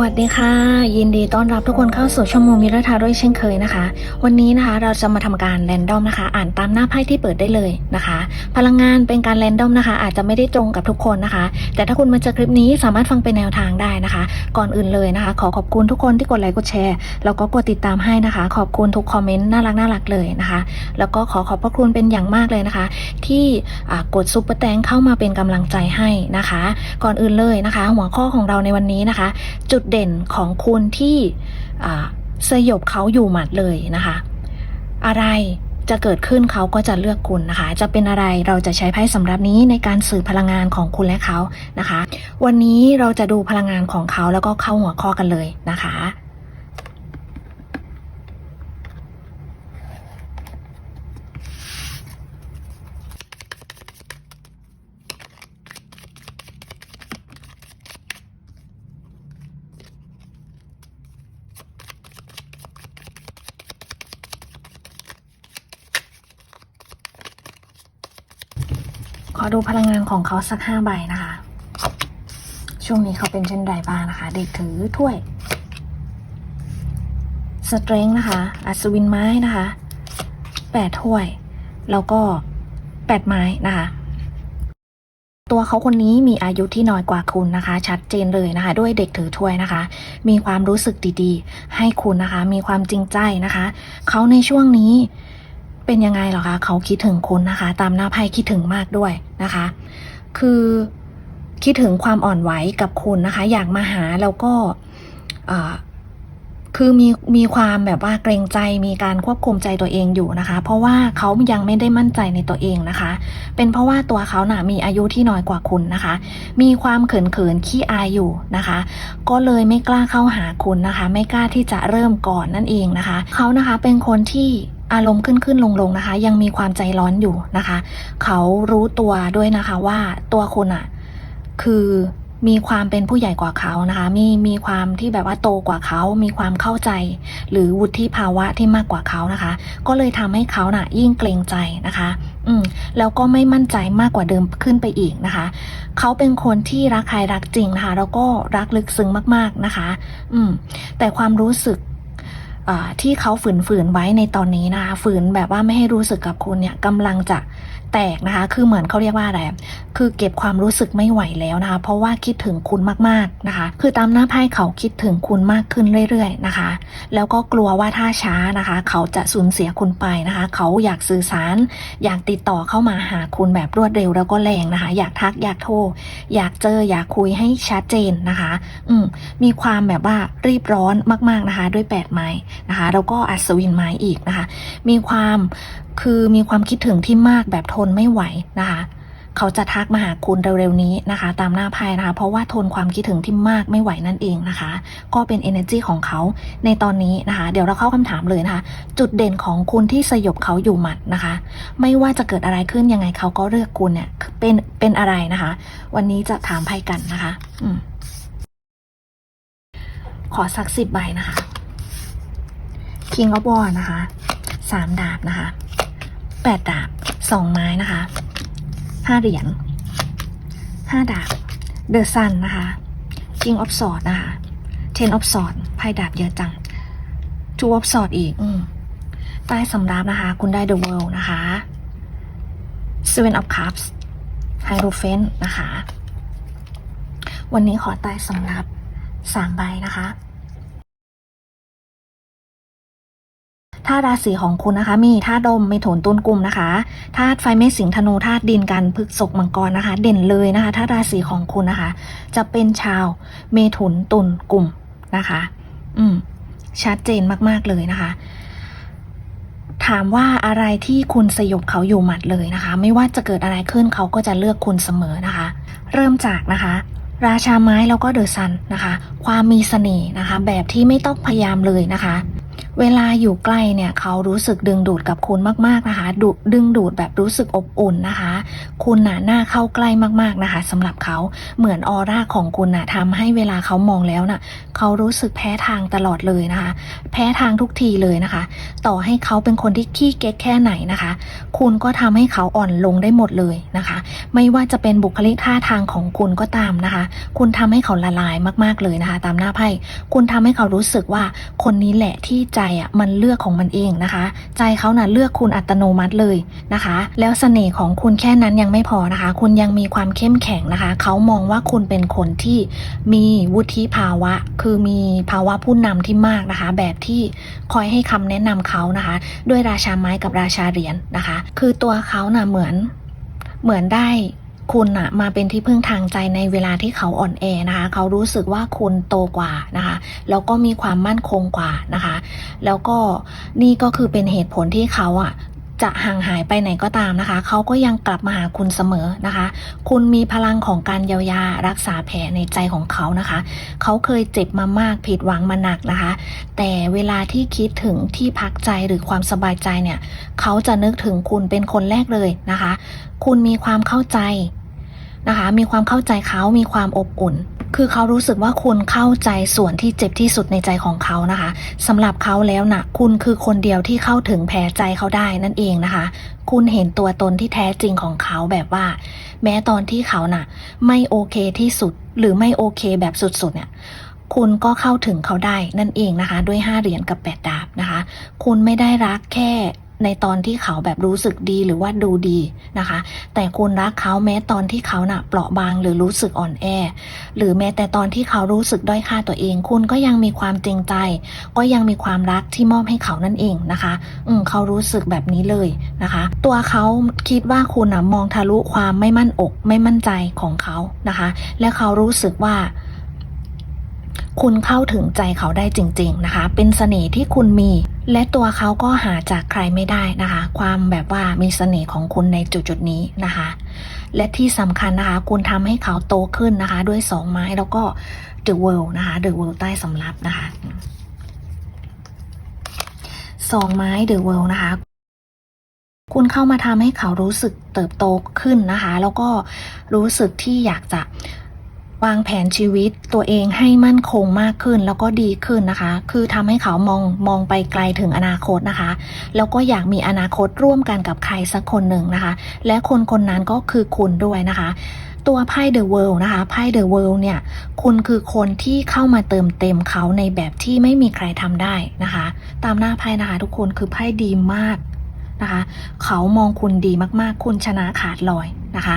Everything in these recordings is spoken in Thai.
วัสดีค่ะ ยินดีต้อนรับทุกคนเข้าสู่ชั่วโมงมิรทาด้วยเช่นเคยนะคะ วันนี้นะคะเราจะมาทำการแรนดอมนะคะ อ่านตามหน้าไพ่ที่เปิดได้เลยนะคะ พลังงานเป็นการแรนดอมนะคะ อาจจะไม่ได้ตรงกับทุกคนนะคะ แต่ถ้าคุณมาเจอคลิปนี้สามารถฟังเป็นแนวทางได้นะคะ ก่อนอื่นเลยนะคะ ขอขอบคุณทุกคนที่กดไลค์กดแชร์แล้วก็กดติดตามให้นะคะ ขอบคุณทุกคอมเมนต์น่ารักน่ารักเลยนะคะ แล้วก็ขอขอบพระคุณเป็นอย่างมากเลยนะคะ ที่กดซุปเปอร์แตงเข้ามาเป็นกำลังใจให้นะคะ ก่อนอื่นเลยนะคะ หัวข้อของเราในวันนี้นะคะ จุดเด่นของคุณที่สยบเขาอยู่หมัดเลยนะคะ อะไรจะเกิดขึ้นเขาก็จะเลือกคุณนะคะ จะเป็นอะไรเราจะใช้ไพ่สำหรับนี้ในการสื่อพลังงานของคุณและเขานะคะ วันนี้เราจะดูพลังงานของเขาแล้วก็เข้าหัวข้อกันเลยนะคะ ข อดูพลังงานของเขาสักห้าใบนะคะ ช่วงนี้เขาเป็นเช่นไรบ้างนะคะ เด็กถือถ้วยสเตรงนะคะ อัศวินไม้นะคะแปดถ้วย แล้วก็แปดไม้นะคะ ตัวเขาคนนี้มีอายุที่น้อยกว่าคุณนะคะ ชัดเจนเลยนะคะ ด้วยเด็กถือถ้วยนะคะ มีความรู้สึกดีๆ ให้คุณนะคะ มีความจริงใจนะคะ เขาในช่วงนี้ เป็นยังไงหรอคะ เขาคิดถึงคุณนะคะ ตามหน้าไพ่คิดถึงมากด้วยนะคะ คือคิดถึงความอ่อนไหวกับคุณนะคะ อยากมาหาแล้วก็คือมีมีความแบบว่าเกรงใจมีการควบคุมใจตัวเองอยู่นะคะ เพราะว่าเขายังไม่ได้มั่นใจในตัวเองนะคะ เป็นเพราะว่าตัวเขาหน่ะมีอายุที่น้อยกว่าคุณนะคะ มีความเขินเขินขี้อายอยู่นะคะ ก็เลยไม่กล้าเข้าหาคุณนะคะ ไม่กล้าที่จะเริ่มก่อนนั่นเองนะคะ เขานะคะเป็นคนที่ อารมณ์ขึ้นขึ้นลงลงนะคะ ยังมีความใจร้อนอยู่นะคะ เขารู้ตัวด้วยนะคะว่าตัวคุณอะคือมีความเป็นผู้ใหญ่กว่าเขานะคะ มีมีความที่แบบว่าโตกว่าเขา มีความเข้าใจ หรือวุฒิภาวะที่มากกว่าเขานะคะ ก็เลยทำให้เขาน่ะ ยิ่งเกรงใจนะคะ อืมแล้วก็ไม่มั่นใจมากกว่าเดิมขึ้นไปอีกนะคะ เขาเป็นคนที่รักใครรักจริงนะคะ แล้วก็รักลึกซึ้งมากๆนะคะ อืมแต่ความรู้สึก ที่เขาฝืนๆไว้ในตอนนี้นะคะฝืนแบบว่าไม่ให้รู้สึกกับคุณเนี่ยกำลังจะแตกนะคะ คือเหมือนเขาเรียกว่าอะไร คือเก็บความรู้สึกไม่ไหวแล้วนะคะ เพราะว่าคิดถึงคุณมากๆนะคะ คือตามหน้าไพ่เขาคิดถึงคุณมากขึ้นเรื่อยๆนะคะ แล้วก็กลัวว่าถ้าช้านะคะ เขาจะสูญเสียคุณไปนะคะ เขาอยากสื่อสาร อยากติดต่อเข้ามาหาคุณแบบรวดเร็วแล้วก็แรงนะคะ อยากทักอยากโทร อยากเจออยากคุยให้ชัดเจนนะคะ อืมมีความแบบว่ารีบร้อนมาก ๆนะคะ ด้วยแปดไม้นะคะแล้วก็อัศวินไม้อีกนะคะ มีความคือมีความคิดถึงที่มากแบบทนไม่ไหวนะคะเขาจะทักมาหาคุณเร็วๆนี้นะคะ ตามหน้าไพ่นะคะ เพราะว่าทนความคิดถึงที่มากไม่ไหวนั่นเองนะคะ ก็เป็น energy ของเขาในตอนนี้นะคะ เดี๋ยวเราเข้าคำถามเลยนะคะ จุดเด่นของคุณที่สยบเขาอยู่หมัดนะคะ ไม่ว่าจะเกิดอะไรขึ้นยังไงเขาก็เลือกคุณเนี่ยเป็นเป็นอะไรนะคะ วันนี้จะถามไพ่กันนะคะ อืขอสักสิบใบนะคะ King of w a r นะคะสามดาบนะคะแปดดาบสองไม้นะคะห้าเหรียญห้าดาบ The Sun นนะคะ King of Sword นะคะ Ten of Sword ไพ่ดาบเยอะจัง Two of Sword อีก อืมใต้สำรับนะคะ คุณได้ The World นะคะ Seven of Cups Hierophant นะคะ วันนี้ขอใต้สำรับสามใบนะคะ ถ้าราศีของคุณนะคะ มีธาตุลมเมถุนตุลกลุ่มนะคะธาตุไฟเมษสิงธนูธาตุดินกันพฤกษกมังกรนะคะ เด่นเลยนะคะ ถ้าราศีของคุณนะคะ จะเป็นชาวเมถุนตุลกลุ่มนะคะ อืม ชัดเจนมาก ๆ เลยนะคะถามว่าอะไรที่คุณสยบเขาอยู่หมัดเลยนะคะ ไม่ว่าจะเกิดอะไรขึ้นเขาก็จะเลือกคุณเสมอนะคะ เริ่มจากนะคะ ราชาไม้แล้วก็เดอะซันนะคะ ความมีเสน่ห์นะคะ แบบที่ไม่ต้องพยายามเลยนะคะ เวลาอยู่ใกล้เนี่ยเขารู้สึกดึงดูดกับคุณมากๆนะคะดดึงดูดแบบรู้สึกอบอุ่นนะคะ คุณน่ะหน่าเข้าใกล้มากๆนะคะสำหรับเขาเหมือนออร่าของคุณน่ะทำให้เวลาเขามองแล้วน่ะเขารู้สึกแพ้ทางตลอดเลยนะคะ แพ้ทางทุกทีเลยนะคะ ต่อให้เขาเป็นคนที่ขี้เก๊กแค่ไหนนะคะ คุณก็ทำให้เขาอ่อนลงได้หมดเลยนะคะ ไม่ว่าจะเป็นบุคลิกท่าทางของคุณก็ตามนะคะ คุณทำให้เขาละลายมาก ๆเลยนะคะ ตามหน้าไพ่คุณทำให้เขารู้สึกว่าคนนี้แหละที่ใจอะมันเลือกของมันเองนะคะ ใจเขาน่ะเลือกคุณอัตโนมัติเลยนะคะ แล้วเสน่ห์ของคุณแค่นั้นยังไม่พอนะคะ คุณยังมีความเข้มแข็งนะคะ เขามองว่าคุณเป็นคนที่มีวุฒิภาวะ คือมีภาวะผู้นำที่มากนะคะ แบบที่คอยให้คำแนะนำเขานะคะ ด้วยราชาไม้กับราชาเหรียญนะคะ คือตัวเขาน่ะเหมือนเหมือนได้ คุณอะมาเป็นที่พึ่งทางใจในเวลาที่เขาอ่อนแอนะคะ เขารู้สึกว่าคุณโตกว่านะคะ แล้วก็มีความมั่นคงกว่านะคะ แล้วก็นี่ก็คือเป็นเหตุผลที่เขาอะจะห่างหายไปไหนก็ตามนะคะ เขาก็ยังกลับมาหาคุณเสมอนะคะ คุณมีพลังของการเยียวยารักษาแผลในใจของเขานะคะ เขาเคยเจ็บมามากผิดหวังมาหนักนะคะ แต่เวลาที่คิดถึงที่พักใจหรือความสบายใจเนี่ย เขาจะนึกถึงคุณเป็นคนแรกเลยนะคะ คุณมีความเข้าใจ นะคะ มีความเข้าใจเขามีความอบอุ่น คือเขารู้สึกว่าคุณเข้าใจส่วนที่เจ็บที่สุดในใจของเขานะคะสำหรับเขาแล้วนะ่ะคุณคือคนเดียวที่เข้าถึงแผลใจเขาได้นั่นเองนะคะ คุณเห็นตัวตนที่แท้จริงของเขาแบบว่า แม้ตอนที่เขาน่ะ ไม่โอเคที่สุดหรือไม่โอเคแบบสุดๆเนี่ยคุณก็เข้าถึงเขาได้นั่นเองนะคะ ด้วยห้าเหรียญกับแปดดาบนะคะ คุณไม่ได้รักแค่ ในตอนที่เขาแบบรู้สึกดีหรือว่าดูดีนะคะ แต่คุณรักเขาแม้ตอนที่เขาน่ะเปราะบางหรือรู้สึกอ่อนแอ หรือแม้แต่ตอนที่เขารู้สึกด้อยค่าตัวเอง คุณก็ยังมีความจริงใจ ก็ยังมีความรักที่มอบให้เขานั่นเองนะคะ อืมเขารู้สึกแบบนี้เลยนะคะ ตัวเขาคิดว่าคุณน่ะมองทะลุความไม่มั่นอกไม่มั่นใจของเขานะคะ และเขารู้สึกว่า คุณเข้าถึงใจเขาได้จริง ๆนะคะ เป็นเสน่ห์ที่คุณมี และตัวเขาก็หาจากใครไม่ได้นะคะ ความแบบว่ามีเสน่ห์ของคุณในจุดๆนี้นะคะ และที่สำคัญนะคะ คุณทำให้เขาโตขึ้นนะคะ ด้วยสองไม้แล้วก็ The World นะคะ The World ใต้สำรับนะคะสองไม้ The World นะคะคุณเข้ามาทำให้เขารู้สึกเติบโตขึ้นนะคะ แล้วก็รู้สึกที่อยากจะ วางแผนชีวิตตัวเองให้มั่นคงมากขึ้นแล้วก็ดีขึ้นนะคะ คือทำให้เขามองมองไปไกลถึงอนาคตนะคะ แล้วก็อยากมีอนาคตร่วมกันกับใครสักคนหนึ่งนะคะ และคนคนนั้นก็คือคุณด้วยนะคะตัวไพ่ The World นะคะไพ่ The World เนี่ย คุณคือคนที่เข้ามาเติมเต็มเขาในแบบที่ไม่มีใครทำได้นะคะ ตามหน้าไพ่นะคะทุกคนคือไพ่ดีมากนะคะ เขามองคุณดีมากๆ คุณชนะขาดลอยนะคะ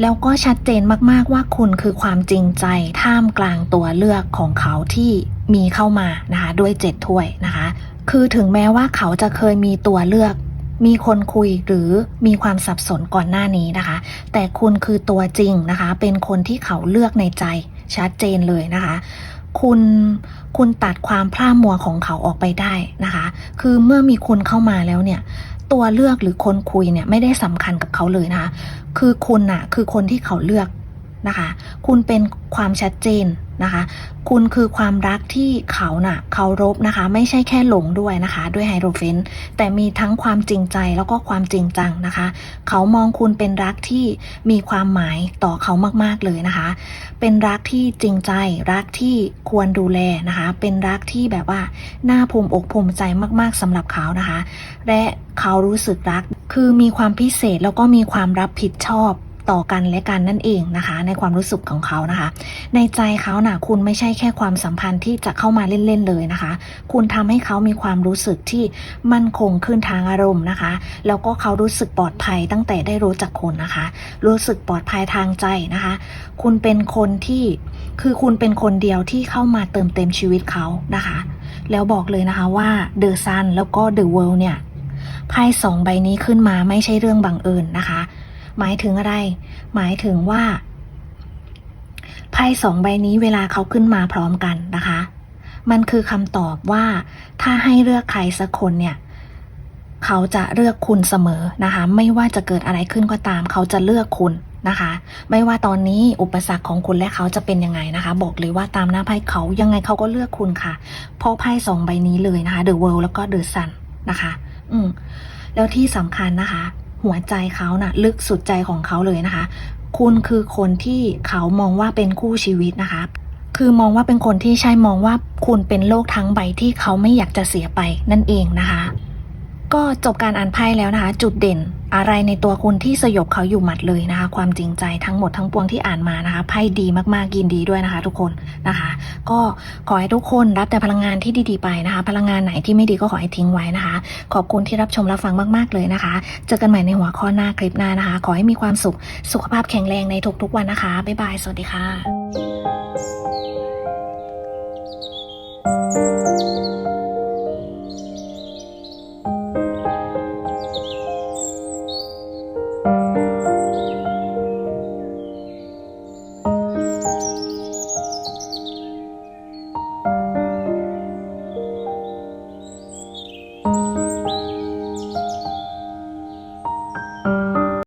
แล้วก็ชัดเจนมากๆว่าคุณคือความจริงใจท่ามกลางตัวเลือกของเขาที่มีเข้ามานะคะด้วยเจ็ดถ้วยนะคะ คือถึงแม้ว่าเขาจะเคยมีตัวเลือก มีคนคุยหรือมีความสับสนก่อนหน้านี้นะคะ แต่คุณคือตัวจริงนะคะ เป็นคนที่เขาเลือกในใจชัดเจนเลยนะคะคุณคุณตัดความพร่ามัวของเขาออกไปได้นะคะ คือเมื่อมีคุณเข้ามาแล้วเนี่ย ตัวเลือกหรือคนคุยเนี่ยไม่ได้สำคัญกับเขาเลยนะคะ คือคุณอะคือคนที่เขาเลือกนะคะ คุณเป็นความชัดเจน นะคะ คุณคือความรักที่เขาน่ะเคารพนะคะ ไม่ใช่แค่หลงด้วยนะคะ ด้วยไฮโดรเฟนต์แต่มีทั้งความจริงใจแล้วก็ความจริงจังนะคะ เขามองคุณเป็นรักที่มีความหมายต่อเขามากๆเลยนะคะ เป็นรักที่จริงใจ รักที่ควรดูแลนะคะ เป็นรักที่แบบว่าน่าภูมิอกภูมิใจมาก ๆสำหรับเขานะคะ และเขารู้สึกรักคือมีความพิเศษแล้วก็มีความรับผิดชอบ ต่อกันและกันนั่นเองนะคะ ในความรู้สึกของเขานะคะ ในใจเขาน่ะคุณไม่ใช่แค่ความสัมพันธ์ที่จะเข้ามาเล่นๆเลยนะคะ คุณทำให้เขามีความรู้สึกที่มั่นคงขึ้นทางอารมณ์นะคะ แล้วก็เขารู้สึกปลอดภัยตั้งแต่ได้รู้จักคุณนะคะ รู้สึกปลอดภัยทางใจนะคะ คุณเป็นคนที่คือคุณเป็นคนเดียวที่เข้ามาเติมเต็มชีวิตเขานะคะ แล้วบอกเลยนะคะว่าเดอะซันแล้วก็เดอะเวิลด์เนี่ยไพ่สองใบนี้ขึ้นมาไม่ใช่เรื่องบังเอิญนะคะ หมายถึงอะไร หมายถึงว่าไพ่สองใบนี้เวลาเขาขึ้นมาพร้อมกันนะคะ มันคือคำตอบว่า ถ้าให้เลือกใครสักคนเนี่ย เขาจะเลือกคุณเสมอนะคะ ไม่ว่าจะเกิดอะไรขึ้นก็ตาม เขาจะเลือกคุณนะคะ ไม่ว่าตอนนี้อุปสรรคของคุณและเขาจะเป็นยังไงนะคะ บอกเลยว่าตามหน้าไพ่เขายังไงเขาก็เลือกคุณค่ะ เพราะไพ่สองใบนี้เลยนะคะ The World แล้วก็ The Sun นะคะ อืมแล้วที่สำคัญนะคะ หัวใจเขานะ่ะ ลึกสุดใจของเขาเลยนะคะ คุณคือคนที่เขามองว่าเป็นคู่ชีวิตนะคะ คือมองว่าเป็นคนที่ใช่มองว่าคุณเป็นโลกทั้งใบที่เขาไม่อยากจะเสียไปนั่นเองนะคะ ก็จบการอ่านไพ่แล้วนะคะ จุดเด่นอะไรในตัวคุณที่สยบเขาอยู่หมัดเลยนะคะ ความจริงใจทั้งหมดทั้งปวงที่อ่านมานะคะไพ่ดีมากๆยินดีด้วยนะคะ ทุกคนนะคะ ก็ขอให้ทุกคนรับแต่พลังงานที่ดีๆไปนะคะ พลังงานไหนที่ไม่ดีก็ขอให้ทิ้งไว้นะคะ ขอบคุณที่รับชมรับฟังมากๆเลยนะคะ เจอกันใหม่ในหัวข้อหน้าคลิปหน้านะคะ ขอให้มีความสุขสุขภาพแข็งแรงในทุกๆวันนะคะบ๊ายบายสวัสดีค่ะ